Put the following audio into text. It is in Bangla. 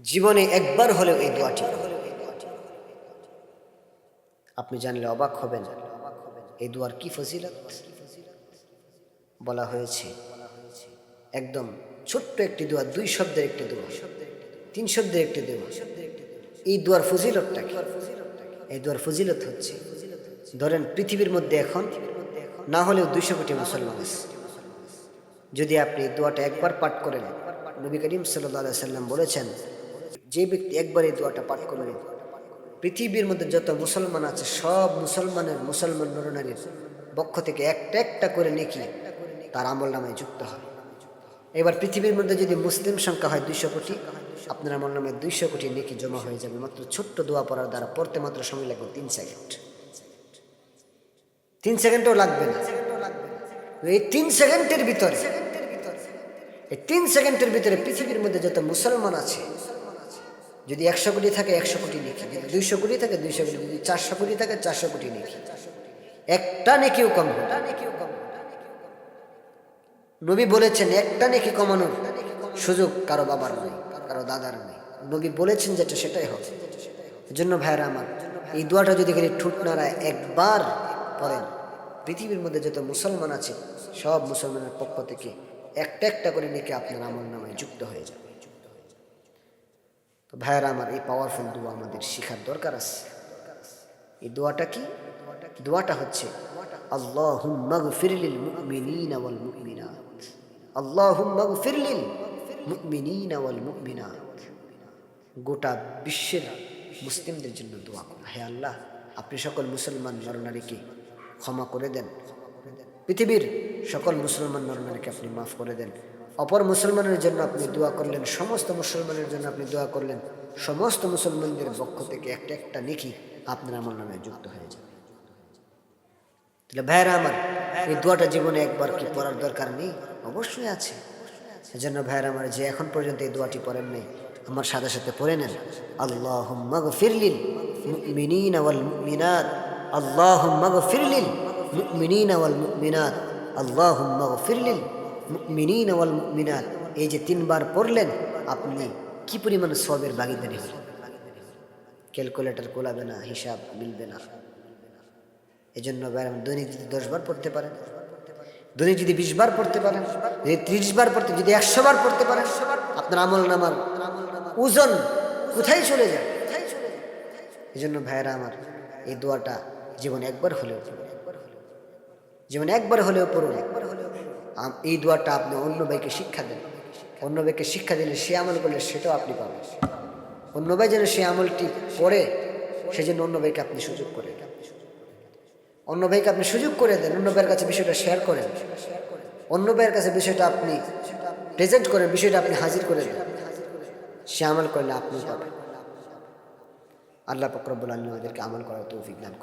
জীবনে একবার হলেও এই দোয়াটি আপনি জানলে অবাক হবেন, এই দোয়ার কি ফজিলত? বলা হয়েছে, একদম ছোট্ট একটি দোয়া, দুই শব্দের একটি দোয়া, তিন শব্দের একটি দোয়া। এই দোয়ার ফজিলতটা কি? এই দোয়ার ফজিলত হচ্ছে, ধরেন পৃথিবীর মধ্যে এখন না হলেও দুইশো কোটি মুসলমান আছে। যদি আপনি দোয়াটা একবার পাঠ করেন, নবী করিম সাল্লাহ সাল্লাম বলেছেন যে ব্যক্তি একবার এই দোয়াটা পাঠ করবে, পৃথিবীর মধ্যে যত মুসলমান আছে, সব মুসলমানের মুসলমান নরনারীর পক্ষ থেকে একটা একটা করে নেকি তার আমল নামায় যুক্ত হয় এবার পৃথিবীর মধ্যে যদি মুসলিম সংখ্যা হয় দুইশো কোটি, আপনার আমল নামে দুইশো কোটি নেকি জমা হয়ে যাবে। মাত্র ছোট্ট দোয়া পড়ার দ্বারা পড়তে মাত্র সময় লাগবে তিন সেকেন্ড। তিন সেকেন্ডও লাগবে না। এই তিন সেকেন্ডের ভিতরে, এই তিন সেকেন্ডের ভিতরে পৃথিবীর মধ্যে যত মুসলমান আছে যদি একশো কোটি থাকে, একশো কোটি নেকি। যদি দুইশো কোটি থাকে, দুইশো কোটি। যদি চারশো কোটি থাকে, চারশো কোটি নেকি। একটা নেকিও কম হবে। নবী বলেছেন, একটা নেকি কমানোর সুযোগ কারও বাবার নেই, কারও দাদার নেই। নবী বলেছেন যেটা, সেটাই হবে। এজন্য ভাইরা আমার, এই দোয়াটা যদি খালি ঠুট নাড়ায় একবার পড়েন, পৃথিবীর মধ্যে যত মুসলমান আছে, সব মুসলমানের পক্ষ থেকে একটা একটা করে নেকি আপনার আমল নামায় যুক্ত হয়ে যাবে। তো ভাইয়ারা, আমার এই পাওয়ারফুল দোয়া আমাদের শেখার দরকার আছে। এই দোয়াটা কি? দোয়াটা হচ্ছে ওয়াল মুমিনাত। গোটা বিশ্বের মুসলিমদের জন্য দোয়া করুন হে আল্লাহ, আপনি সকল মুসলমান নরনারীকে ক্ষমা করে দেন। পৃথিবীর সকল মুসলমান নরনারীকে আপনি মাফ করে দেন। অপর মুসলমানের জন্য আপনি দোয়া করলেন, সমস্ত মুসলমানের জন্য আপনি দোয়া করলেন, সমস্ত মুসলমানদের পক্ষ থেকে একটা একটা নেকি আপনার আমার নামে যুক্ত হয়ে যাবে। তাহলে ভাইয়েরা আমার, এই দোয়াটা জীবনে একবার কি পড়ার দরকার নেই? অবশ্যই আছে। এজন্য ভাইয়েরা আমার, যে এখন পর্যন্ত এই দোয়াটি পড়েন নাই, আমার সাথে সাথে পড়ে নেন। আল্লাহ ফিরলিল মুমিনিন ওয়াল মুমিনাত। আল্লাহ ফিরলিল মুমিনিন ওয়াল মুমিনাত। আল্লাহ ফিরলিল মুমিনিন ওয়াল মুমিনাত। এই যে তিনবার পড়লেন, আপনি কি পরিমাণ সবের ভাগিদারি হলেন ক্যালকুলেটর কোলাবে না, হিসাব মিলবে না। এই জন্য দৈনিক যদি দশবার পড়তে পারেন, দৈনিক যদি বিশ বার পড়তে পারেন, যদি ত্রিশ বার পড়তে, যদি একশো বার পড়তে পারেন, আপনার আমল নামার ওজন কোথায় চলে যায়? এই জন্য ভাইয়েরা আমার, এই দোয়াটা জীবন একবার হলেও জীবনে একবার হলেও পড়ুন। আম- এই দোয়াটা আপনি অন্য ভাইকে শিক্ষা দেন। অন্য ভাইকে শিক্ষা দিলে সে আমল করলে সেটাও আপনি পাবেন। অন্য ভাই যেন সে আমলটি পড়ে সেজন্য অন্য ভাইকে আপনি সুযোগ করে অন্য ভাইকে আপনি সুযোগ করে দেন, অন্য ভাইয়ের কাছে বিষয়টা শেয়ার করেন। অন্য ভাইয়ের কাছে বিষয়টা আপনি প্রেজেন্ট করেন, বিষয়টা আপনি হাজির করে দেন। সে আমল করলে আপনি পাবেন। আল্লাহ ফকরবুল আলম আমাদেরকে আমল করার তৌফিক দান করেন।